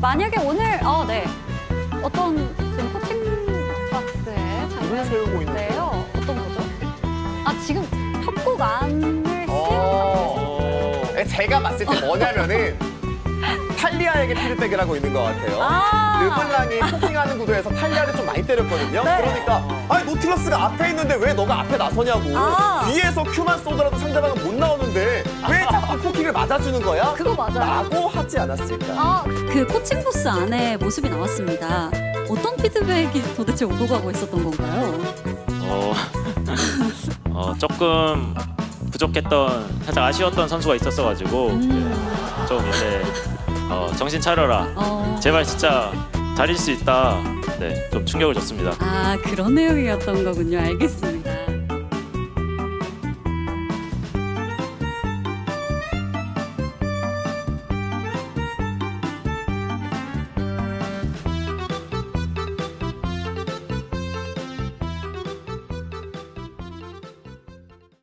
만약에 오늘 어, 네. 어떤 지금 코칭 박스에 물을 세우고 있는 장면인데요. 어떤 거죠? 아 지금 협곡 안을 어. 제가 봤을 때 뭐냐면은 탈리아에게 피드백을 하고 있는 것 같아요. 아. 르블랑이 포킹하는 구도에서 탈리아를 좀 많이 때렸거든요. 네. 그러니까 아니 노틸러스가 앞에 있는데 왜 너가 앞에 나서냐고. 아. 뒤에서 큐만 쏘더라도 상대방은 못 나오는데 포킹을 맞아주는 거야? 그거 맞아요. 라고 하지 않았을까. 아 그 코칭 부스 안에 모습이 나왔습니다. 어떤 피드백이 도대체 오고 가고 있었던 건가요? 어, 어, 조금 부족했던 살짝 아쉬웠던 선수가 있었어가지고 음. 좀 이제 어, 정신 차려라 어, 제발 진짜 잘릴 수 있다 네좀 충격을 줬습니다 아 그런 내용이었던 거군요. 알겠습니다.